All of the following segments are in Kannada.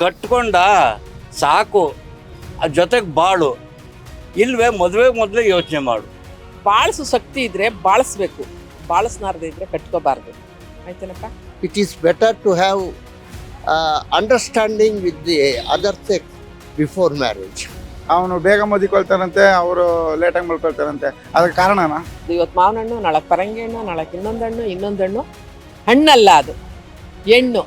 ಕಟ್ಕೊಂಡ ಸಾಕು ಅದ್ರ ಜೊತೆಗೆ ಬಾಳು. ಇಲ್ವೇ ಮದುವೆ ಮೊದಲೇ ಯೋಚನೆ ಮಾಡು. ಬಾಳಿಸೋ ಶಕ್ತಿ ಇದ್ರೆ ಬಾಳಿಸ್ಬೇಕು. ಬಾಳಿಸ್ನಾರ್ದೇ ಇದ್ರೆ ಕಟ್ಕೋಬಾರ್ದು. ಆಯ್ತೇನಪ್ಪ? It is better to have understanding with the other sex before marriage ಅವನು ಬೇಗ ಮದಿಕೊಳ್ತಾನಂತೆ ಅವರು ಲೇಟಾಗಿ ಮಲ್ಕೊಳ್ತಾರಂತೆ ಅದಕ್ಕೆ ಕಾರಣನಾ? ಇವತ್ತು ಮಾವಿನ ಹಣ್ಣು ನಾಳೆ ಪರಂಗಿ ಹಣ್ಣು ನಾಳೆ ಇನ್ನೊಂದು ಹಣ್ಣು ಇನ್ನೊಂದು ಹಣ್ಣು. ಹಣ್ಣಲ್ಲ ಅದು. ಹೆಣ್ಣು.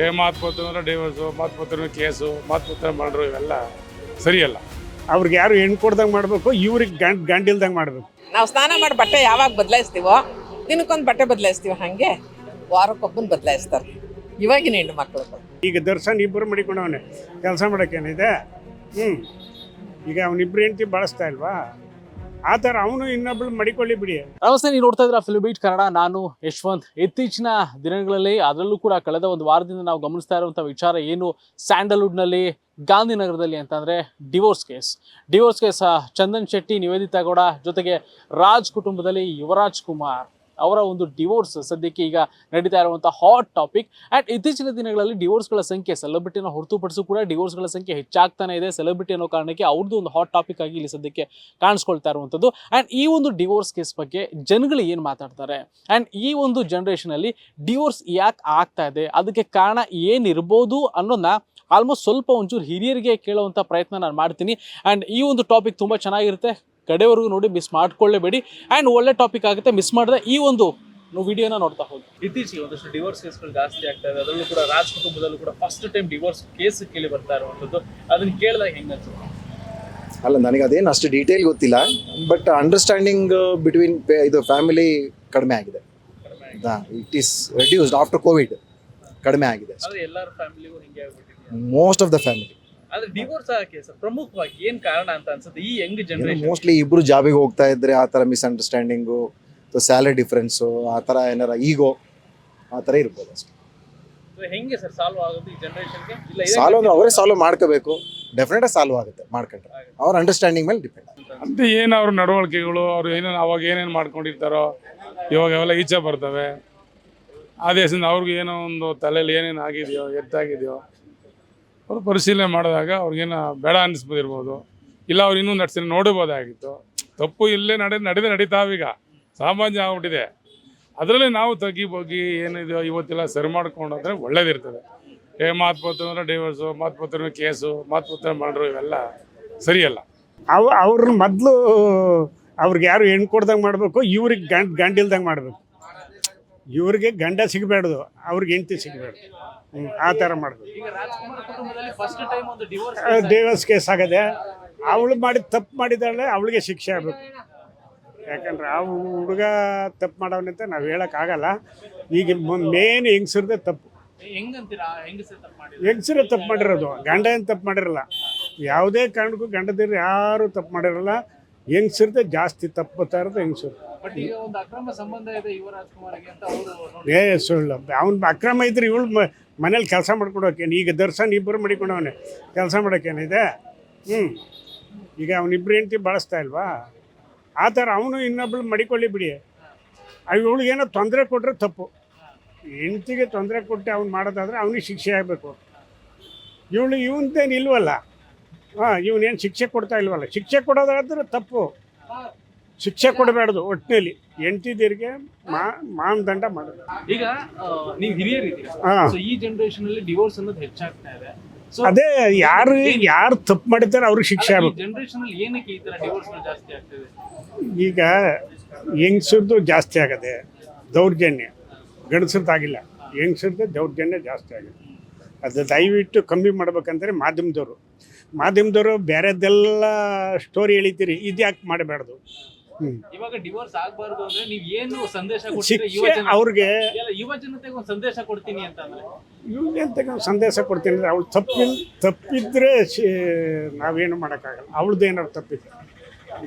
ಏ ಮಾತುಪತ್ರ ಅಂದ್ರೆ ಡೈವರ್ಸು ಮಾತುಪತ್ರ ಕೇಸು ಮಾತುಪತ್ರ ಮಾಡ್ರು ಇವೆಲ್ಲ ಸರಿಯಲ್ಲ. ಅವ್ರಿಗೆ ಯಾರು ಹೆಣ್ಣು ಕೊಡ್ದಂಗೆ ಮಾಡಬೇಕು ಇವ್ರಿಗೆ ಗಂಡ್ ಗಂಡಿಲ್ದಂಗೆ ಮಾಡಬೇಕು. ನಾವು ಸ್ನಾನ ಮಾಡಿ ಬಟ್ಟೆ ಯಾವಾಗ ಬದಲಾಯಿಸ್ತೀವೋ ದಿನಕ್ಕೊಂದು ಬಟ್ಟೆ ಬದಲಾಯಿಸ್ತೀವಿ ಹಾಗೆ ವಾರಕ್ಕೊಬ್ಬನ ಬದಲಾಯಿಸ್ತಾರೆ. ಇವಾಗಿನ ಹೆಣ್ಣು ಮಕ್ಕಳು ಈಗ ದರ್ಶನ್ ಇಬ್ಬರು ಮಡಿಕೊಂಡವನೆ ಕೆಲಸ ಮಾಡೋಕ್ಕೇನಿದೆ ಹ್ಞೂ ಈಗ ಅವನಿಬ್ಬರು ಹೆಂಡತಿ ಬಳಸ್ತಾ ಇಲ್ವಾ? ಆ ಥರ ಅವನು ಇನ್ನೊಬ್ಳು ಮಡಿಕೊಳ್ಳಿ ಬಿಡಿ. ನಮಸ್ತೆ, ನೀವು ನೋಡ್ತಾ ಇದ್ರ ಫಿಲ್ಮ್ ಬೀಟ್ ಕನ್ನಡ ನಾನು ಯಶವಂತ್. ಇತ್ತೀಚಿನ ದಿನಗಳಲ್ಲಿ ಅದರಲ್ಲೂ ಕೂಡ ಕಳೆದ ಒಂದು ವಾರದಿಂದ ನಾವು ಗಮನಿಸ್ತಾ ಇರುವಂಥ ವಿಚಾರ ಏನು ಸ್ಯಾಂಡಲ್ವುಡ್ನಲ್ಲಿ, ಗಾಂಧಿನಗರದಲ್ಲಿ ಅಂತಂದರೆ divorce case divorce case Chandan Shetty, Niveditha Gowda ಜೊತೆಗೆ ರಾಜ್ ಕುಟುಂಬದಲ್ಲಿ ಯುವರಾಜ್ ಕುಮಾರ್. ಅವರ ಒಂದು ಡಿವೋರ್ಸ್ ಸದ್ಯಕ್ಕೆ ಈಗ ನಡೀತಾ ಇರುವಂಥ ಹಾಟ್ ಟಾಪಿಕ್ ಆ್ಯಂಡ್ ಇತ್ತೀಚಿನ ದಿನಗಳಲ್ಲಿ ಡಿವೋರ್ಸ್ಗಳ ಸಂಖ್ಯೆ ಸೆಲೆಬ್ರಿಟಿನ ಹೊರತುಪಡಿಸು ಕೂಡ ಡಿವೋರ್ಸ್ಗಳ ಸಂಖ್ಯೆ ಹೆಚ್ಚಾಗ್ತಾನೆ ಇದೆ. ಸೆಲೆಬ್ರಿಟಿ ಅನ್ನೋ ಕಾರಣಕ್ಕೆ ಅವ್ರದ್ದು ಒಂದು ಹಾಟ್ ಟಾಪಿಕ್ ಆಗಿ ಇಲ್ಲಿ ಸದ್ಯಕ್ಕೆ ಕಾಣಿಸ್ಕೊಳ್ತಾ ಇರುವಂಥದ್ದು ಆ್ಯಂಡ್ ಈ ಒಂದು ಡಿವೋರ್ಸ್ ಕೇಸ್ ಬಗ್ಗೆ ಜನಗಳು ಏನು ಮಾತಾಡ್ತಾರೆ? ಆ್ಯಂಡ್ ಈ ಒಂದು ಜನ್ರೇಷನಲ್ಲಿ ಡಿವೋರ್ಸ್ ಯಾಕೆ ಆಗ್ತಾ ಇದೆ? ಅದಕ್ಕೆ ಕಾರಣ ಏನಿರ್ಬೋದು ಅನ್ನೋದನ್ನ ಆಲ್ಮೋಸ್ಟ್ ಸ್ವಲ್ಪ ಒಂಚೂರು ಹಿರಿಯರಿಗೆ ಕೇಳುವಂಥ ಪ್ರಯತ್ನ ನಾನು ಮಾಡ್ತೀನಿ. ಆ್ಯಂಡ್ ಈ ಒಂದು ಟಾಪಿಕ್ ತುಂಬ ಚೆನ್ನಾಗಿರುತ್ತೆ. ಕಡೆವರೆಗೂ ನೋಡಿ ಮಿಸ್ ಮಾಡ್ಕೊಳ್ಳೇಬೇಡಿ. ಆ್ಯಂಡ್ ಒಳ್ಳೆ ಟಾಪಿಕ್ ಆಗುತ್ತೆ ಮಿಸ್ ಮಾಡಿದ್ರೆ ಈ ಒಂದು ವಿಡಿಯೋನ ನೋಡ್ತಾ ಹೋಗಿ. ಇತ್ತೀಚೆಗೆ ಒಂದಷ್ಟು ಡಿವೋರ್ಸ್ ಕೇಸ್ಗಳು ಜಾಸ್ತಿ ಆಗ್ತಾ ಇದೆ. ಅದರಲ್ಲೂ ಕೂಡ ರಾಜ್ ಕುಟುಂಬದಲ್ಲೂ ಕೂಡ ಫಸ್ಟ್ ಟೈಮ್ ಡಿವೋರ್ಸ್ ಕೇಸ್ ಕೇಳಿ ಬರ್ತಾ ಇರುವಂಥದ್ದು. ಅದನ್ನ ಕೇಳಿದಾಗ ಹೆಂಗೆ ಅನ್ಸುತ್ತೆ? ಅಲ್ಲ ನನಗೆ ಅದೇನು ಅಷ್ಟು ಡೀಟೇಲ್ ಗೊತ್ತಿಲ್ಲ ಬಟ್ ಅಂಡರ್ಸ್ಟ್ಯಾಂಡಿಂಗ್ ಬಿಟ್ವೀನ್ ಇದು ಫ್ಯಾಮಿಲಿ ಕಡಿಮೆ ಆಗಿದೆ. It is reduced after Covid ಕಡಿಮೆ ಆಗಿದೆ ಆದರೆ ಎಲ್ಲರ ಫ್ಯಾಮಿಲಿಗೂ ಹಿಂಗೆ ಆಗ್ಬಿಟ್ಟಿದೆ. ಮೋಸ್ಟ್ ಆಫ್ ದ ಫ್ಯಾಮಿಲಿ ಆದ್ರೆ ಡಿವೋರ್ಸ್ ಆಗಕ್ಕೆ ಸರ್ ಪ್ರಮುಖವಾಗಿ ಏನ್ ಕಾರಣ ಅಂತ ಅನ್ಸುತ್ತೆ? ಈ ಯಂಗ್ ಜನರೇಷನ್ ಮೋಸ್ಟ್ಲಿ ಇಬ್ರು ಜಾಬಿಗೆ ಹೋಗ್ತಾ ಇದ್ರೆ ಆ ಥರ ಮಿಸ್ಅಂಡರ್ಸ್ಟ್ಯಾಂಡಿಂಗು ಸ್ಯಾಲರಿ ಡಿಫ್ರೆನ್ಸು ಆ ಥರ ಏನಾರ ಈಗೋ ಆ ಥರ ಇರ್ಬೋದು ಅಷ್ಟೇ. ಹೆಂಗೆ ಸರ್ ಸಾಲ್ವ್ ಆಗೋದು ಈ ಜನರೇಷನ್ಗೆ ಇಲ್ಲ ಸಾಲ್ವ್ ಅಂದ್ರೆ ಅವರೇ ಸಾಲ್ವ್ ಮಾಡ್ಕೋಬೇಕು. ಡೆಫಿನೆಟಾಗಿ ಸಾಲ್ವ್ ಆಗುತ್ತೆ ಮಾಡ್ಕೊಂಡ್ರೆ. ಅವ್ರ ಅಂಡರ್ಸ್ಟ್ಯಾಂಡಿಂಗ್ ಮೇಲೆ ಡಿಪೆಂಡ್ ಅಂತ ಏನು ಅವ್ರ ನಡವಳಿಕೆಗಳು ಅವ್ರು ಏನೇನು ಅವಾಗ ಏನೇನು ಮಾಡ್ಕೊಂಡಿರ್ತಾರೋ ಇವಾಗ ಅವೆಲ್ಲ ಈಚೆ ಬರ್ತವೆ. ಆ ದೇಶದಿಂದ ಅವ್ರಿಗೆ ಏನೋ ಒಂದು ತಲೆಯಲ್ಲಿ ಏನೇನು ಆಗಿದೆಯೋ ಎತ್ತಾಗಿದೆಯೋ ಅವರು ಪರಿಶೀಲನೆ ಮಾಡಿದಾಗ ಅವ್ರಿಗೇನು ಬೇಡ ಅನ್ನಿಸ್ಬೋದಿರ್ಬೋದು. ಇಲ್ಲ ಅವ್ರು ಇನ್ನೂ ನಡ್ಸಿ ನೋಡಬಹುದಾಗಿತ್ತು ತಪ್ಪು ಇಲ್ಲೇ ನಡೆ, ನಡೆದೇ ನಡೀತಾವೀಗ. ಸಾಮಾನ್ಯ ಆಗ್ಬಿಟ್ಟಿದೆ. ಅದರಲ್ಲಿ ನಾವು ತಗ್ಗಿ ಬಗ್ಗಿ ಏನಿದೆಯೋ ಇವತ್ತೆಲ್ಲ ಸರಿ ಮಾಡ್ಕೊಂಡು ಹೋದ್ರೆ ಒಳ್ಳೇದಿರ್ತದೆ. ಏ, ಮಾತುಪತ್ರ ಅಂದರೆ ಡೈವರ್ಸು ಮಾತುಪತ್ರ ಕೇಸು ಮಾತುಪತ್ರ ಮಾಡ್ರು ಇವೆಲ್ಲ ಸರಿಯಲ್ಲ. ಅವ, ಅವ್ರ ಮೊದಲು ಅವ್ರಿಗೆ ಯಾರು ಹೆಣ್ಣು ಕೊಡ್ದಂಗೆ ಮಾಡಬೇಕು, ಇವ್ರಿಗೆ ಗಂಡ ಗಂಡಿಲ್ದಂಗೆ ಮಾಡಬೇಕು. ಇವ್ರಿಗೆ ಗಂಡ ಸಿಗಬೇಡ್ದು, ಅವ್ರಿಗೆ ಹೆಂಡತಿ ಸಿಗಬೇಡ್ದು. ಆ ಥರ ಮಾಡಬೇಕು. ಡಿವೋರ್ಸ್ ಕೇಸ್ ಆಗದೆ. ಅವಳು ಮಾಡಿದ ತಪ್ಪು ಮಾಡಿದಾಳೆ ಅವಳಿಗೆ ಶಿಕ್ಷೆ ಆಗಬೇಕು. ಯಾಕಂದ್ರೆ ಆ ಹುಡುಗ ತಪ್ಪು ಮಾಡವನಂತ ನಾವು ಹೇಳೋಕ್ಕಾಗಲ್ಲ. ಈಗ ಮೇನ್ ಹೆಂಗಸ್ರದ್ದೇ ತಪ್ಪು. ಹೆಂಗಸರೇ ತಪ್ಪು ಮಾಡಿರೋದು? ಗಂಡ ಏನು ತಪ್ಪು ಮಾಡಿರಲ್ಲ. ಯಾವುದೇ ಕಾರಣಕ್ಕೂ ಗಂಡದಿರು ಯಾರು ತಪ್ಪು ಮಾಡಿರಲ್ಲ. ಹೆಂಗಸ್ರದ್ದೇ ಜಾಸ್ತಿ ತಪ್ಪು ಇರೋದು ಹೆಂಗಸರು. ಏ ಸುಳ್ಳು. ಅವ್ನು ಅಕ್ರಮ ಇದ್ರೆ ಇವಳು ಮನೇಲಿ ಕೆಲಸ ಮಾಡ್ಕೊಂಡು ಹೋಗ್ಯಾನ ಈಗ ದರ್ಶನ್ ಇಬ್ಬರು ಮಡಿಕೊಂಡವನೆ, ಕೆಲಸ ಮಾಡೋಕ್ಕೇನಿದೆ? ಹ್ಞೂ ಈಗ ಅವನಿಬ್ಬರು ಹೆಂಡತಿ ಬಳಸ್ತಾ ಇಲ್ವಾ? ಆ ಥರ ಅವನು ಇನ್ನೊಬ್ಳು ಮಡಿಕೊಳ್ಳಿ ಬಿಡಿ. ಅವಳಿಗೇನೋ ತೊಂದರೆ ಕೊಟ್ಟರೆ ತಪ್ಪು. ಹೆಂಡತಿಗೆ ತೊಂದರೆ ಕೊಟ್ಟು ಅವ್ನು ಮಾಡೋದಾದ್ರೆ ಅವನಿಗೆ ಶಿಕ್ಷೆ ಆಗಬೇಕು. ಇವಳು ಇವನದೇನು ಇಲ್ವಲ್ಲ? ಹಾಂ ಇವನೇನು ಶಿಕ್ಷೆ ಕೊಡ್ತಾ ಇಲ್ವಲ್ಲ? ಶಿಕ್ಷೆ ಕೊಡೋದಾದ್ರೆ ತಪ್ಪು. ಶಿಕ್ಷೆ ಕೊಡಬೇಡ್ದು ಒಟ್ಟಿನಲ್ಲಿ. ಹೆಂಡ್ತಿದಿರಿಗೆ ಮಾ ಮಾನದಂಡ ಮಾಡೋದು. ಈಗ ನೀವು ಹಿರಿಯರಿದ್ದೀರಾ ಹಾಂ. ಸೊ ಈ ಜನರೇಷನ್ ಅಲ್ಲಿ ಡಿವೋರ್ಸ್ ಅನ್ನೋದು ಹೆಚ್ಚಾಗ್ತಾ ಇದೆ. ಸೊ ಅದೇ ಯಾರು ಯಾರು ತಪ್ಪು ಮಾಡಿದ್ದಾರೆ ಅವ್ರಿಗೆ ಶಿಕ್ಷೆ ಆಗಬೇಕು. ಜನರೇಷನ್ ಅಲ್ಲಿ ಏನಕ್ಕೆ ಈ ತರ ಡಿವೋರ್ಸ್ ಜಾಸ್ತಿ ಆಗ್ತಿದೆ? ಈಗ ಹೆಂಗಸರದ್ದು ಜಾಸ್ತಿ ಆಗದೆ ದೌರ್ಜನ್ಯ. ಗಂಡಸರದ್ದಾಗಿಲ್ಲ. ಹೆಂಗಸರದ್ದು ದೌರ್ಜನ್ಯ ಜಾಸ್ತಿ ಆಗಿದೆ. ಅದು ದಯವಿಟ್ಟು ಕಮ್ಮಿ ಮಾಡ್ಬೇಕಂದ್ರೆ ಮಾಧ್ಯಮದವರು. ಮಾಧ್ಯಮದವರು ಬೇರೆದೆಲ್ಲ ಸ್ಟೋರಿ ಹೇಳಿದ್ದೀರಿ ಇದು ಯಾಕೆ ಮಾಡಬಾರ್ದು? ಇವಾಗ ಡಿವೋರ್ಸ್ ಆಗಬಾರ್ದು ಅಂದ್ರೆ ನೀವ್ ಏನು ಸಂದೇಶ ಕೊಡ್ತೀರಾ ಯುವ ಶಿಕ್ಷೆ ಜನ ಅವ್ರಿಗೆ ಎಲ್ಲ ಯುವ ಜನತೆಗೆ ಒಂದು ಸಂದೇಶ ಕೊಡ್ತೀನಿ ಅಂತ ಅಂದ್ರೆ? ಇವ್ನಿಗೆ ಒಂದು ಸಂದೇಶ ಕೊಡ್ತೀನಿ ಅಂದ್ರೆ ಅವಳು ತಪ್ಪಿಲ್ ತಪ್ಪಿದ್ರೆ ಶಿ ನಾವೇನು ಮಾಡೋಕ್ಕಾಗಲ್ಲ. ಅವಳದ್ದು ಏನಾದ್ರು ತಪ್ಪಿದ್ರೆ.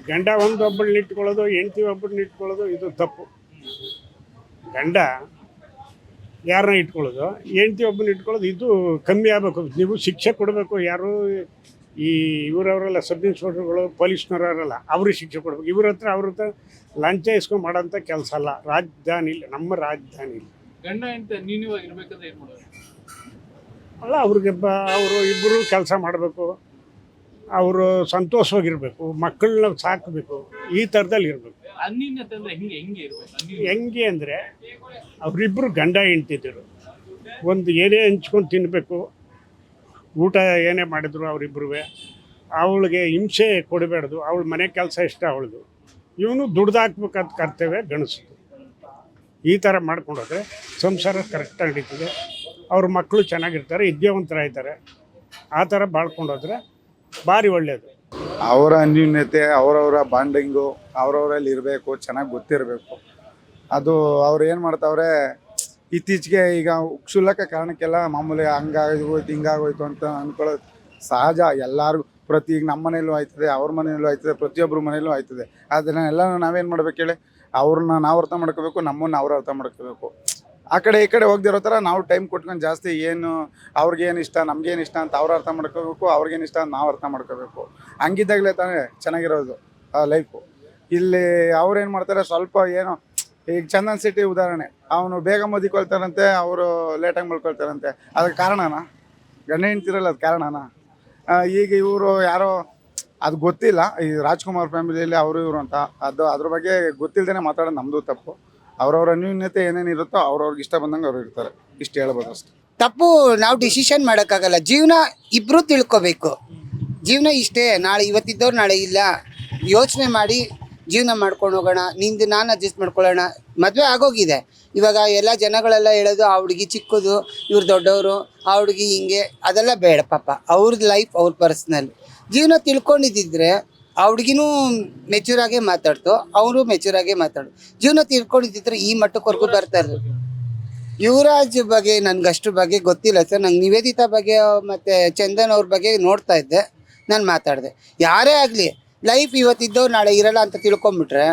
ಗಂಡ ಒಂದು ಒಬ್ಬಳನ್ನ ಇಟ್ಕೊಳ್ಳೋದು ಹೆಂಡ್ತಿ ಒಬ್ಬಳನ್ನ ಇಟ್ಕೊಳ್ಳೋದು ಇದು ತಪ್ಪು. ಗಂಡ ಯಾರನ್ನ ಇಟ್ಕೊಳ್ಳೋದು ಹೆಂಡ್ತಿ ಒಬ್ಬನ ಇಟ್ಕೊಳ್ಳೋದು ಇದು ಕಮ್ಮಿ ಆಗಬೇಕು. ನೀವು ಶಿಕ್ಷೆ ಕೊಡಬೇಕು ಯಾರು ಈ ಇವರವರೆಲ್ಲ ಸಬ್ ಇನ್ಸ್ಪೆಕ್ಟರ್ಗಳು ಪೊಲೀಸ್ನವರಲ್ಲ ಅವ್ರಿಗೆ ಶಿಕ್ಷೆ ಕೊಡಬೇಕು. ಇವ್ರ ಹತ್ರ ಅವ್ರ ಹತ್ರ ಲಂಚ ಇಸ್ಕೊಂಡು ಮಾಡೋಂಥ ಕೆಲಸ ಅಲ್ಲ. ರಾಜಧಾನಿ ನಮ್ಮ ರಾಜಧಾನಿ ಗಂಡ ಅಂತ ನೀನು ಇರ್ಬೇಕಂದ್ರೆ ಏನ್ ಮಾಡೋದು? ಅಲ್ಲ ಅವ್ರಿಗೆ ಬ ಅವರು ಇಬ್ಬರು ಕೆಲಸ ಮಾಡಬೇಕು. ಅವರು ಸಂತೋಷವಾಗಿರಬೇಕು. ಮಕ್ಕಳನ್ನ ಸಾಕಬೇಕು. ಈ ಥರದಲ್ಲಿ ಇರಬೇಕು. ಅನ್ಯೂನ್ಯತೆ ಅಂದ್ರೆ ಹಿಂಗೆ ಹೆಂಗೆ ಇರ್ಬೇಕು? ಹೆಂಗೆ ಅಂದರೆ ಅವರಿಬ್ಬರು ಗಂಡ ಹೆಂಡ್ತಿದ್ದರು ಒಂದು ಏನೇ ಹಂಚ್ಕೊಂಡು ತಿನ್ನಬೇಕು ಊಟ ಏನೇ ಮಾಡಿದ್ರು ಅವರಿಬ್ಬರು ಅವಳಿಗೆ ಹಿಂಸೆ ಕೊಡಬೇಡ್ದು, ಅವಳ ಮನೆ ಕೆಲಸ ಇಷ್ಟ ಅವಳದು. ಇವನು ದುಡ್ದಾಕ್ಬೇಕಂತ ಕರ್ತವ್ಯ ಗಣಿಸ್ತು ಈ ಥರ ಮಾಡ್ಕೊಂಡೋದ್ರೆ ಸಂಸಾರ ಕರೆಕ್ಟಾಗಿ ನಡೀತದೆ. ಅವ್ರ ಮಕ್ಕಳು ಚೆನ್ನಾಗಿರ್ತಾರೆ ವಿದ್ಯಾವಂತರಾಗ್ತಾರೆ ಆ ಥರ ಬಾಳ್ಕೊಂಡೋದ್ರೆ ಭಾರಿ ಒಳ್ಳೆಯದು ಅವರ ಅನ್ಯೂನ್ಯತೆ, ಅವರವರ ಬಾಂಡಿಂಗು, ಅವರವರಲ್ಲಿ ಇರಬೇಕು, ಚೆನ್ನಾಗಿ ಗೊತ್ತಿರಬೇಕು. ಅದು ಅವ್ರು ಏನು ಮಾಡ್ತಾವ್ರೆ ಇತ್ತೀಚೆಗೆ ಈಗ ಕ್ಷುಲ್ಲಕ ಕಾರಣಕ್ಕೆಲ್ಲ ಮಾಮೂಲಿ ಹಂಗಾಗೋಯ್ತು, ಹಿಂಗಾಗೋಯ್ತು ಅಂತ ಅಂದ್ಕೊಳ್ಳೋದು ಸಹಜ. ಎಲ್ಲರಿಗೂ ಪ್ರತಿ ಈಗ ನಮ್ಮ ಮನೇಲೂ ಆಯ್ತದೆ, ಅವ್ರ ಮನೇಲೂ ಆಯ್ತದೆ ಪ್ರತಿಯೊಬ್ಬರ ಮನೇಲೂ ಆಯ್ತದೆ. ಅದನ್ನೆಲ್ಲ ನಾವೇನು ಮಾಡ್ಬೇಕು ಹೇಳಿ? ಅವ್ರನ್ನ ನಾವು ಅರ್ಥ ಮಾಡ್ಕೋಬೇಕು, ನಮ್ಮನ್ನು ಅವ್ರು ಅರ್ಥ ಮಾಡ್ಕೋಬೇಕು. ಆ ಕಡೆ ಈ ಕಡೆ ಹೋಗ್ದಿರೋ ಥರ ನಾವು ಟೈಮ್ ಕೊಟ್ಕೊಂಡು ಜಾಸ್ತಿ ಏನು ಅವ್ರಿಗೇನು ಇಷ್ಟ, ನಮ್ಗೇನು ಇಷ್ಟ ಅಂತ ಅವ್ರು ಅರ್ಥ ಮಾಡ್ಕೋಬೇಕು, ಅವ್ರಿಗೇನು ಇಷ್ಟ ಅಂತ ನಾವು ಅರ್ಥ ಮಾಡ್ಕೋಬೇಕು. ಹಂಗಿದ್ದಾಗಲೇ ತಾನೇ ಚೆನ್ನಾಗಿರೋದು ಆ ಲೈಫು ಇಲ್ಲಿ ಅವ್ರೇನು ಮಾಡ್ತಾರೆ, ಸ್ವಲ್ಪ ಏನೋ ಈಗ ಚಂದನ್ ಸಿಟಿ ಉದಾಹರಣೆ. ಅವನು ಬೇಗ ಮದಿಕೊಳ್ತಾರಂತೆ ಅವರು ಲೇಟಾಗಿ ಮಲ್ಕೊಳ್ತಾರಂತೆ. ಅದಕ್ಕೆ ಕಾರಣನಾ? ಗಂಡ ಹೆಂಡ್ತಿರಲ್ಲ, ಅದು ಕಾರಣನಾ? ಈಗ ಇವರು ಯಾರೋ, ಅದು ಗೊತ್ತಿಲ್ಲ. ಈ ರಾಜ್ಕುಮಾರ್ ಫ್ಯಾಮಿಲಿಯಲ್ಲಿ ಅವರು ಇವರು ಅಂತ. ಅದು, ಅದ್ರ ಬಗ್ಗೆ ಗೊತ್ತಿಲ್ಲದೇ ಮಾತಾಡೋದು ನಮ್ಮದು ತಪ್ಪು. ಅವ್ರವ್ರ ಅನ್ಯೂನ್ಯತೆ ಏನೇನಿರುತ್ತೋ ಅವ್ರವ್ರಿಗೆ ಇಷ್ಟ ಬಂದಂಗೆ ಅವ್ರು ಇರ್ತಾರೆ. ಇಷ್ಟು ಹೇಳ್ಬೋದು ಅಷ್ಟೇ. ತಪ್ಪು ನಾವು ಡಿಸಿಷನ್ ಮಾಡೋಕ್ಕಾಗಲ್ಲ. ಜೀವನ ಇಬ್ಬರು ತಿಳ್ಕೊಬೇಕು. ಜೀವನ ಇಷ್ಟೇ. ನಾಳೆ ಇವತ್ತಿದ್ದವ್ರು ನಾಳೆ ಇಲ್ಲ. ಯೋಚನೆ ಮಾಡಿ ಜೀವನ ಮಾಡ್ಕೊಂಡು ಹೋಗೋಣ, ನಿಂದು ನಾನು ಅಡ್ಜಸ್ಟ್ ಮಾಡ್ಕೊಳ್ಳೋಣ. ಮದುವೆ ಆಗೋಗಿದೆ. ಇವಾಗ ಎಲ್ಲ ಜನಗಳೆಲ್ಲ ಹೇಳೋದು, ಆ ಹುಡುಗಿ ಚಿಕ್ಕದು, ಇವ್ರು ದೊಡ್ಡವರು, ಆ ಹುಡುಗಿ ಹಿಂಗೆ, ಅದೆಲ್ಲ ಬೇಡ ಪಾಪ. ಅವ್ರದ್ದು ಲೈಫ್ ಅವ್ರ ಪರ್ಸ್ನಲ್ ಜೀವನ ತಿಳ್ಕೊಂಡಿದ್ದಿದ್ರೆ ಆ ಹುಡುಗಿನೂ ಮೆಚೂರಾಗೇ ಮಾತಾಡ್ತು, ಅವರು ಮೆಚೂರಾಗೇ ಮಾತಾಡು ಜೀವನ ತಿಳ್ಕೊಂಡಿದ್ದಿದ್ರೆ ಈ ಮಟ್ಟಕ್ವರೆಗೂ ಬರ್ತಾರೆ ಯುವರಾಜ್ ಬಗ್ಗೆ, ನನ್ಗೆ ಅಷ್ಟು ಬಗ್ಗೆ ಗೊತ್ತಿಲ್ಲ ಸರ್. ನಂಗೆ ನಿವೇದಿತಾ ಬಗ್ಗೆ, ಮತ್ತು ಚಂದನ್ ಅವ್ರ ಬಗ್ಗೆ ನೋಡ್ತಾ ಇದ್ದೆ, ನಾನು ಮಾತಾಡಿದೆ. ಯಾರೇ ಆಗಲಿ ಲೈಫ್ ಇವತ್ತಿದ್ದು ನಾಳೆ ಇರಲ್ಲ ಅಂತ ತಿಳ್ಕೊಂಬಿಟ್ರೆ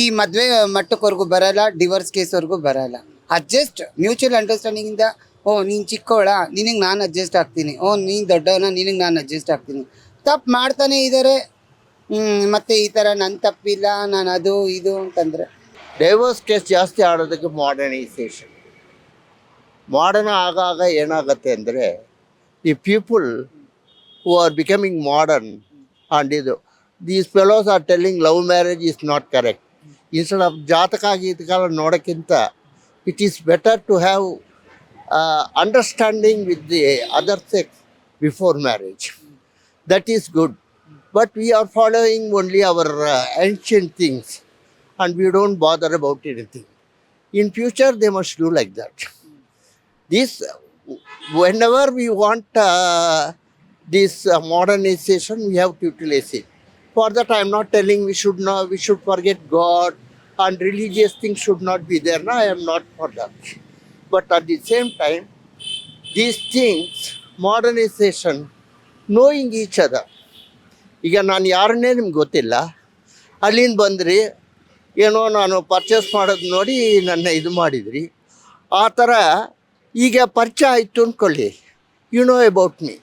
ಈ ಮದುವೆ ಮಟ್ಟಕ್ವರೆಗೂ ಬರಲ್ಲ ಡಿವೋರ್ಸ್ ಕೇಸ್ವರೆಗೂ ಬರಲ್ಲ. ಅಡ್ಜಸ್ಟ್ ಮ್ಯೂಚುವಲ್ ಅಂಡರ್ಸ್ಟ್ಯಾಂಡಿಂಗಿಂದ ಓ, ನೀನು ಚಿಕ್ಕವಳ ನಿನಗೆ ನಾನು ಅಡ್ಜಸ್ಟ್ ಆಗ್ತೀನಿ. ಓ, ನೀನು ದೊಡ್ಡವನ, ನಿನಗೆ ನಾನು ಅಡ್ಜಸ್ಟ್ ಆಗ್ತೀನಿ. ತಪ್ಪು ಮಾಡ್ತಾನೆ ಇದ್ದಾರೆ ಮತ್ತು ಈ ಥರ ನನ್ನ ತಪ್ಪಿಲ್ಲ, ನಾನು ಅದು, ಇದು ಅಂತಂದರೆ. ಡೈವರ್ಸ್ ಕೇಸ್ ಜಾಸ್ತಿ ಆಡೋದಕ್ಕೆ ಮಾಡರ್ನೈಸೇಷನ್ ಮಾಡರ್ನ್ ಆಗಾಗ ಏನಾಗುತ್ತೆ ಅಂದರೆ, ಈ people who are becoming modern and is, these fellows are telling love marriage is not correct. Instead of Jataka Gitakala Nodakinta, it is better to have uh, understanding with the other sex before marriage. That is good. But we are following only our uh, ancient things and we don't bother about anything. In future, they must do like that. This, whenever we want uh, this uh, modernization we have to utilize it for that i am not telling we should not we should forget god and religious things should not be there no i am not for that but at the same time these things modernization knowing each ಅದ ಈಗ ನಾನು ಯಾರನ್ನೇ ನಿಮ್ಗೆ ಗೊತ್ತಿಲ್ಲ ಅಲ್ಲಿಂದ ಬಂದ್ರಿ ಏನೋ ನಾನು ಪರ್ಚೇಸ್ ಮಾಡೋದು ನೋಡಿ ನನ್ನ ಇದು ಮಾಡಿದ್ರಿ ಆ ಥರ ಈಗ ಪರಿಚಯ ಆಯಿತು ಅಂದ್ಕೊಳ್ಳಿ you know about me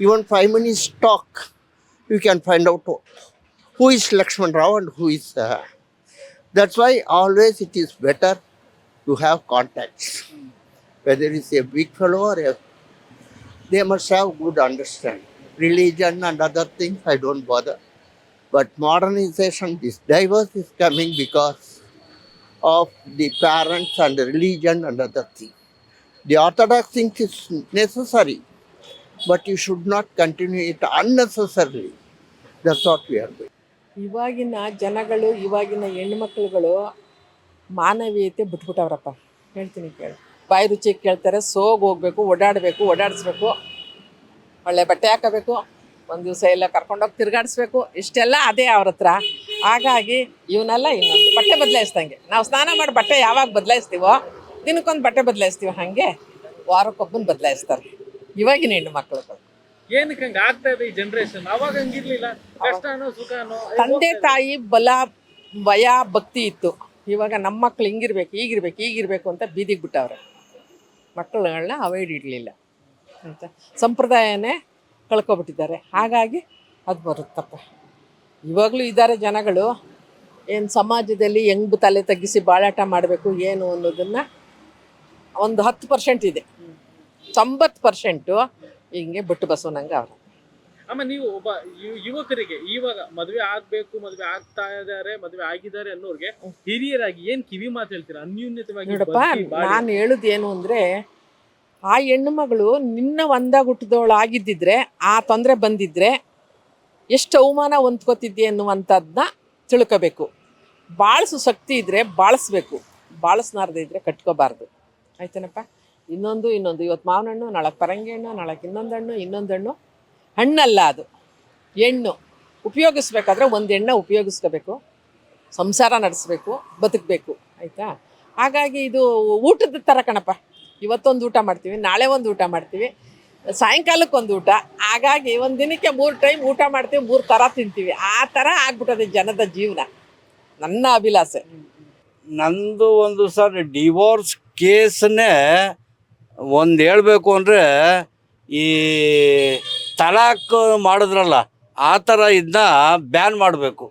even five minutes talk, you can find out who is Lakshman Rao and who is. Uh, that's why always it is better to have contacts, whether it's a big fellow or a. They must have good understanding. Religion and other things, I don't bother. But modernization, this divorce is coming because of the parents and religion and other things. The orthodox thing is necessary, but you should not continue it doing. ಇವಾಗಿನ ಜನಗಳು, ಇವಾಗಿನ ಹೆಣ್ಮಕ್ಳುಗಳು ಮಾನವೀಯತೆ ಬಿಟ್ಬಿಟ್ಟವ್ರಪ್ಪ. ಹೇಳ್ತೀನಿ ಕೇಳಿ. ಬಾಯಿ ರುಚಿ ಕೇಳ್ತಾರೆ, ಸೋಗ್ ಹೋಗ್ಬೇಕು, ಓಡಾಡಬೇಕು, ಓಡಾಡಿಸ್ಬೇಕು, ಒಳ್ಳೆ ಬಟ್ಟೆ ಹಾಕೋಬೇಕು, ಒಂದು ದಿವಸ ಎಲ್ಲ ಕರ್ಕೊಂಡೋಗಿ ತಿರುಗಾಡಿಸ್ಬೇಕು, ಇಷ್ಟೆಲ್ಲ ಅದೇ ಅವ್ರ ಹತ್ರ. ಹಾಗಾಗಿ ಇವನ್ನೆಲ್ಲ ಇನ್ನೊಂದು ಬಟ್ಟೆ ಬದಲಾಯಿಸ್ದಂಗೆ. ನಾವು ಸ್ನಾನ ಮಾಡಿ ಬಟ್ಟೆ ಯಾವಾಗ ಬದಲಾಯಿಸ್ತೀವೋ, ದಿನಕ್ಕೊಂದು ಬಟ್ಟೆ ಬದಲಾಯಿಸ್ತೀವೋ, ಹಾಗೆ ವಾರಕ್ಕೊಬ್ಬನ ಬದಲಾಯಿಸ್ತಾರೆ. ಇವಾಗಿನ ಹೆಣ್ಣು ಮಕ್ಕಳು ಏನಕ್ಕೆ ಹಂಗ ಆಗ್ತಾ ಇದೆ ಈ ಜನರೇಷನ್ ಅವಾಗ ಹಂಗಿರ್ಲಿಲ್ಲ ಕಷ್ಟನೋ ಸುಖನೋ ತಂದೆ ತಾಯಿ ಬಲ ಭಯ ಭಕ್ತಿ ಇತ್ತು. ಇವಾಗ ನಮ್ಮ ಮಕ್ಳು ಹಿಂಗಿರ್ಬೇಕು ಈಗಿರ್ಬೇಕು ಈಗಿರ್ಬೇಕು ಅಂತ ಬೀದಿಗೆ ಬಿಟ್ಟವ್ರೆ. ಮಕ್ಕಳುಗಳನ್ನ ಅವಾಯ್ಡ್ ಇಡಲಿಲ್ಲ. ಅಂತ ಸಂಪ್ರದಾಯನೇ ಕಳ್ಕೊಬಿಟ್ಟಿದ್ದಾರೆ. ಹಾಗಾಗಿ ಅದು ಬರುತ್ತಪ್ಪ. ಇವಾಗಲೂ ಇದ್ದಾರೆ ಜನಗಳು. ಏನು ಸಮಾಜದಲ್ಲಿ ಹೆಂಗ್ ತಲೆ ತಗ್ಗಿಸಿ ಬಾಳಾಟ ಮಾಡಬೇಕು ಏನು ಅನ್ನೋದನ್ನು ಒಂದು ಹತ್ತು ಪರ್ಸೆಂಟ್ ಇದೆ. ತೊಂಬತ್ತು ಪರ್ಸೆಂಟು ಹಿಂಗೆ ಬಿಟ್ಟು ಬಸವನಂಗ ಅವರು. ಆಮೇಲೆ ನೀವು ಒಬ್ಬ ಯು- ಯುವಕರಿಗೆ ಇವಾಗ ಮದುವೆ ಆಗ್ಬೇಕು ಮದುವೆ ಆಗ್ತಾ ಇದಾರೆ ಮದುವೆ ಆಗಿದ್ದಾರೆ ಅನ್ನೋರ್ಗೆ ಹಿರಿಯರಾಗಿ ಏನ್ ಕಿವಿ ಮಾತು ಹೇಳ್ತೀರಾ? ಅನ್ಯೂನ್ಯತವಾಗಿ ನೋಡಪ್ಪ ಬದುಕಿ ಬಾಳಿ. ನಾನು ಹೇಳುದೇನು ಅಂದರೆ ಆ ಹೆಣ್ಣು ಮಗಳು ನಿನ್ನ ಒಂದಾಗ ಹುಟ್ಟಿದವಳು ಆಗಿದ್ದಿದ್ರೆ ಆ ತೊಂದರೆ ಬಂದಿದ್ರೆ ಎಷ್ಟು ಅವಮಾನ ಹೊಂದ್ಕೋತಿದ್ದೆ ಅನ್ನುವಂಥದ್ದನ್ನ ತಿಳ್ಕೋಬೇಕು. ಬಾಳಿಸು ಶಕ್ತಿ ಇದ್ರೆ ಬಾಳಿಸ್ಬೇಕು. ಬಾಳಿಸ್ನಾರ್ದೇ ಇದ್ರೆ ಕಟ್ಕೋಬಾರ್ದು. ಆಯ್ತೇನಪ್ಪ? ಇನ್ನೊಂದು ಇನ್ನೊಂದು. ಇವತ್ತು ಮಾವಿನ ಹಣ್ಣು ನಾಳೆ ಪರಂಗಿ ಹಣ್ಣು ನಾಳೆ ಇನ್ನೊಂದು ಹಣ್ಣು ಇನ್ನೊಂದು ಹಣ್ಣು ಹಣ್ಣಲ್ಲ ಅದು. ಹೆಣ್ಣು ಉಪಯೋಗಿಸ್ಬೇಕಾದ್ರೆ ಒಂದು ಎಣ್ಣೆ ಉಪಯೋಗಿಸ್ಕೋಬೇಕು. ಸಂಸಾರ ನಡೆಸಬೇಕು, ಬದುಕಬೇಕು. ಆಯಿತಾ? ಹಾಗಾಗಿ ಇದು ಊಟದ ಥರ ಕಣಪ್ಪ. ಇವತ್ತೊಂದು ಊಟ ಮಾಡ್ತೀವಿ, ನಾಳೆ ಒಂದು ಊಟ ಮಾಡ್ತೀವಿ. ಸಾಯಂಕಾಲಕ್ಕೆ ಒಂದು ಊಟ. ಹಾಗಾಗಿ ಒಂದು ದಿನಕ್ಕೆ ಮೂರು ಟೈಮ್ ಊಟ ಮಾಡ್ತೀವಿ, ಮೂರು ಥರ ತಿಂತೀವಿ. ಆ ಥರ ಆಗ್ಬಿಟ್ಟದೆ ಜನದ ಜೀವನ. ನನ್ನ ಅಭಿಲಾಷೆ ನಂದು ಒಂದು ಸರ್ ಡಿವೋರ್ಸ್ ಕೇಸನ್ನೇ ಒಂದು ಹೇಳಬೇಕು ಅಂದರೆ ಈ ತಲಾಕ್ ಮಾಡಿದ್ರಲ್ಲ ಆ ಥರ ಇದನ್ನ ಬ್ಯಾನ್ ಮಾಡಬೇಕು.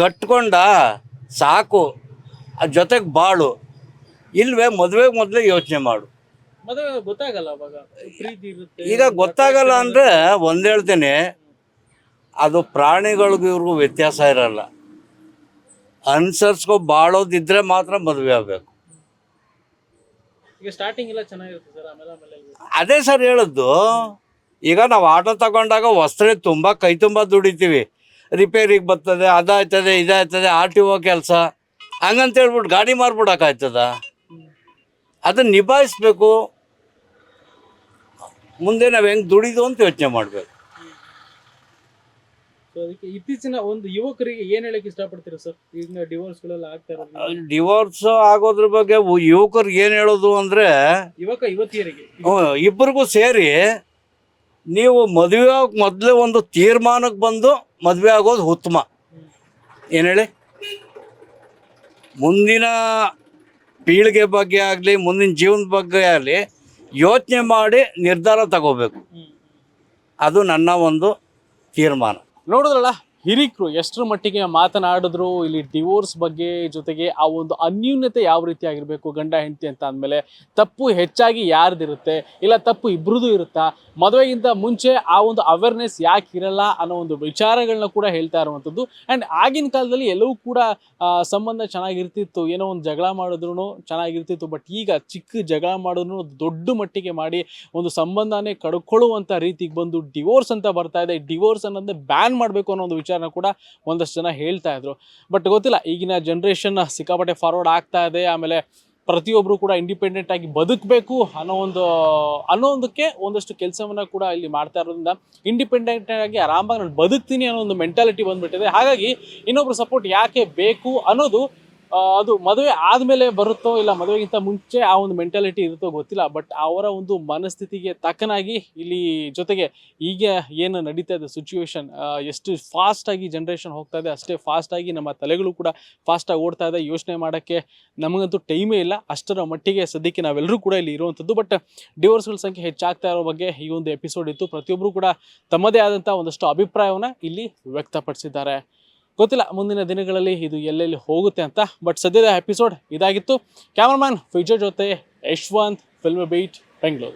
ಕಟ್ಕೊಂಡ ಸಾಕು ಅದ್ರ ಜೊತೆಗೆ ಬಾಳು. ಇಲ್ವೇ ಮದುವೆಗೆ ಮೊದಲೇ ಯೋಚನೆ ಮಾಡು. ಗೊತ್ತಾಗಲ್ಲ ಈಗ ಗೊತ್ತಾಗಲ್ಲ ಅಂದರೆ ಒಂದು ಹೇಳ್ತೀನಿ. ಅದು ಪ್ರಾಣಿಗಳಿಗೂ ಇವ್ರಿಗೂ ವ್ಯತ್ಯಾಸ ಇರಲ್ಲ. ಅನುಸರಿಸ್ಕೊ ಬಾಳೋದಿದ್ರೆ ಮಾತ್ರ ಮದುವೆ ಆಗಬೇಕು. ಅದೇ ಸರ್ ಹೇಳಿದ್ದು ಈಗ ನಾವು ಆಟೋ ತಗೊಂಡಾಗ ವಸ್ತ್ರ ತುಂಬ ಕೈ ತುಂಬಾ ದುಡಿತೀವಿ. ರಿಪೇರಿಗೆ ಬರ್ತದೆ, ಅದಾಯ್ತದೆ, ಇದಾಯ್ತದೆ ಆರ್ ಟಿ ಒ ಕೆಲಸ. ಹಂಗಂತ ಹೇಳ್ಬಿಟ್ಟು ಗಾಡಿ ಮಾರ್ಬಿಡಕ್ಕಾಯ್ತದ? ಅದನ್ನ ನಿಭಾಯಿಸ್ಬೇಕು. ಮುಂದೆ ನಾವು ಹೆಂಗೆ ದುಡಿದು ಅಂತ ಯೋಚನೆ ಮಾಡಬೇಕು. ಸೊ ಅದಕ್ಕೆ ಇತ್ತೀಚಿನ ಒಂದು ಯುವಕರಿಗೆ ಏನ್ ಹೇಳಕ್ ಇಷ್ಟಪಡ್ತೀರಾ ಸರ್ ಈಗ ಡಿವೋರ್ಸ್ ಗಳೆಲ್ಲ ಆಗ್ತಾ ಇರೋದು ಡಿವೋರ್ಸ್ ಆಗೋದ್ರ ಬಗ್ಗೆ ಯುವಕರಿಗೆ ಏನು ಹೇಳೋದು ಅಂದರೆ ಯುವಕ ಯುವತಿಯರಿಗೆ. ಇಬ್ಬರಿಗೂ ಸೇರಿ ನೀವು ಮದುವೆ ಮೊದಲೇ ಒಂದು ತೀರ್ಮಾನಕ್ಕೆ ಬಂದು ಮದುವೆ ಆಗೋದು ಉತ್ತಮ. ಏನು ಹೇಳಿ? ಮುಂದಿನ ಪೀಳಿಗೆ ಬಗ್ಗೆ ಆಗಲಿ ಮುಂದಿನ ಜೀವನದ ಬಗ್ಗೆ ಆಗಲಿ ಯೋಚನೆ ಮಾಡಿ ನಿರ್ಧಾರ ತಗೋಬೇಕು. ಅದು ನನ್ನ ಒಂದು ತೀರ್ಮಾನ. ನೋಡಿದ್ರಲ್ಲ? ಹಿರಿಕರು ಎಷ್ಟರ ಮಟ್ಟಿಗೆ ಮಾತನಾಡಿದ್ರು, ಇಲ್ಲಿ ಡಿವೋರ್ಸ್ ಬಗ್ಗೆ ಜೊತೆಗೆ ಆ ಒಂದು ಅನ್ಯೂನ್ಯತೆ ಯಾವ ರೀತಿ ಆಗಿರಬೇಕು, ಗಂಡ, ಹೆಂಡತಿ ಅಂತ ಅಂದಮೇಲೆ ತಪ್ಪು ಹೆಚ್ಚಾಗಿ ಯಾರ್ದಿರುತ್ತೆ, ಇಲ್ಲ ತಪ್ಪು ಇಬ್ರದ್ದು ಇರುತ್ತಾ? ಮದುವೆಗಿಂತ ಮುಂಚೆ ಆ ಒಂದು ಅವೇರ್ನೆಸ್ ಯಾಕೆ ಇರಲ್ಲ ಅನ್ನೋ ಒಂದು ವಿಚಾರಗಳನ್ನ ಕೂಡ ಹೇಳ್ತಾ ಇರುವಂಥದ್ದು. ಆ್ಯಂಡ್ ಆಗಿನ ಕಾಲದಲ್ಲಿ ಎಲ್ಲವೂ ಕೂಡ ಸಂಬಂಧ ಚೆನ್ನಾಗಿರ್ತಿತ್ತು. ಏನೋ ಒಂದು ಜಗಳ ಮಾಡಿದ್ರು ಚೆನ್ನಾಗಿರ್ತಿತ್ತು. ಬಟ್ ಈಗ ಚಿಕ್ಕ ಜಗಳ ಮಾಡಿದ್ರು ದೊಡ್ಡ ಮಟ್ಟಿಗೆ ಮಾಡಿ ಒಂದು ಸಂಬಂಧನೇ ಕಡ್ಕೊಳ್ಳುವಂಥ ರೀತಿಗೆ ಬಂದು ಡಿವೋರ್ಸ್ ಅಂತ ಬರ್ತಾ ಇದೆ. ಡಿವೋರ್ಸ್ ಅನ್ನೋದನ್ನ ಬ್ಯಾನ್ ಮಾಡಬೇಕು ಅನ್ನೋ ಒಂದು ವಿಚಾರನ ಕೂಡ ಒಂದಷ್ಟು ಜನ ಹೇಳ್ತಾ ಇದ್ರು. ಬಟ್ ಗೊತ್ತಿಲ್ಲ, ಈಗಿನ ಜನ್ರೇಷನ್ ಸಿಕ್ಕಾಪಟ್ಟೆ ಫಾರ್ವರ್ಡ್ ಆಗ್ತಾ ಇದೆ, ಆಮೇಲೆ ಪ್ರತಿಯೊಬ್ಬರು ಕೂಡ ಇಂಡಿಪೆಂಡೆಂಟ್ ಆಗಿ ಬದುಕಬೇಕು ಅನ್ನೋ ಒಂದು, ಅನ್ನೋ ಒಂದಕ್ಕೆ ಒಂದಷ್ಟು ಕೆಲಸವನ್ನ ಕೂಡ ಇಲ್ಲಿ ಮಾಡ್ತಾ ಇರೋದ್ರಿಂದ ಇಂಡಿಪೆಂಡೆಂಟ್ ಆಗಿ ಆರಾಮಾಗಿ ನಾನು ಬದುಕ್ತೀನಿ ಅನ್ನೋ ಒಂದು ಮೆಂಟಾಲಿಟಿ ಬಂದ್ಬಿಟ್ಟಿದೆ. ಹಾಗಾಗಿ ಇನ್ನೊಬ್ರು ಸಪೋರ್ಟ್ ಯಾಕೆ ಬೇಕು ಅನ್ನೋದು ಅದು ಮದುವೆ ಆದಮೇಲೆ ಬರುತ್ತೋ ಇಲ್ಲ ಮದುವೆಗಿಂತ ಮುಂಚೆ ಆ ಒಂದು ಮೆಂಟಾಲಿಟಿ ಇರುತ್ತೋ ಗೊತ್ತಿಲ್ಲ ಬಟ್ ಅವರ ಒಂದು ಮನಸ್ಥಿತಿಗೆ ತಕ್ಕನಾಗಿ ಇಲ್ಲಿ ಜೊತೆಗೆ ಈಗ ಏನು ನಡೀತಾ ಇದೆ ಸಿಚುವೇಶನ್ ಎಷ್ಟು ಫಾಸ್ಟಾಗಿ ಜನ್ರೇಷನ್ ಹೋಗ್ತಾ ಇದೆ, ಅಷ್ಟೇ ಫಾಸ್ಟಾಗಿ ನಮ್ಮ ತಲೆಗಳು ಕೂಡ ಫಾಸ್ಟಾಗಿ ಓಡ್ತಾ ಇದೆ. ಯೋಚನೆ ಮಾಡೋಕ್ಕೆ ನಮಗಂತೂ ಟೈಮೇ ಇಲ್ಲ, ಅಷ್ಟರ ಮಟ್ಟಿಗೆ ಸದ್ಯಕ್ಕೆ ನಾವೆಲ್ಲರೂ ಕೂಡ ಇಲ್ಲಿ ಇರುವಂಥದ್ದು ಬಟ್ ಡಿವೋರ್ಸ್ಗಳ ಸಂಖ್ಯೆ ಹೆಚ್ಚಾಗ್ತಾ ಇರೋ ಬಗ್ಗೆ ಈ ಒಂದು ಎಪಿಸೋಡ್ ಇತ್ತು. ಪ್ರತಿಯೊಬ್ಬರು ಕೂಡ ತಮ್ಮದೇ ಆದಂಥ ಒಂದಷ್ಟು ಅಭಿಪ್ರಾಯವನ್ನು ಇಲ್ಲಿ ವ್ಯಕ್ತಪಡಿಸಿದ್ದಾರೆ. ಗೊತ್ತಿಲ್ಲ, ಮುಂದಿನ ದಿನಗಳಲ್ಲಿ ಇದು ಎಲ್ಲೆಲ್ಲಿ ಹೋಗುತ್ತೆ ಅಂತ ಬಟ್ ಸದ್ಯದ ಎಪಿಸೋಡ್ ಇದಾಗಿತ್ತು. ಕ್ಯಾಮ್ರಾಮ್ಯಾನ್ ಫಿಜೋ ಜೊತೆ ಯಶ್ವಂತ್ ಫಿಲ್ಮ್ ಬೀಟ್ ಬೆಂಗಳೂರು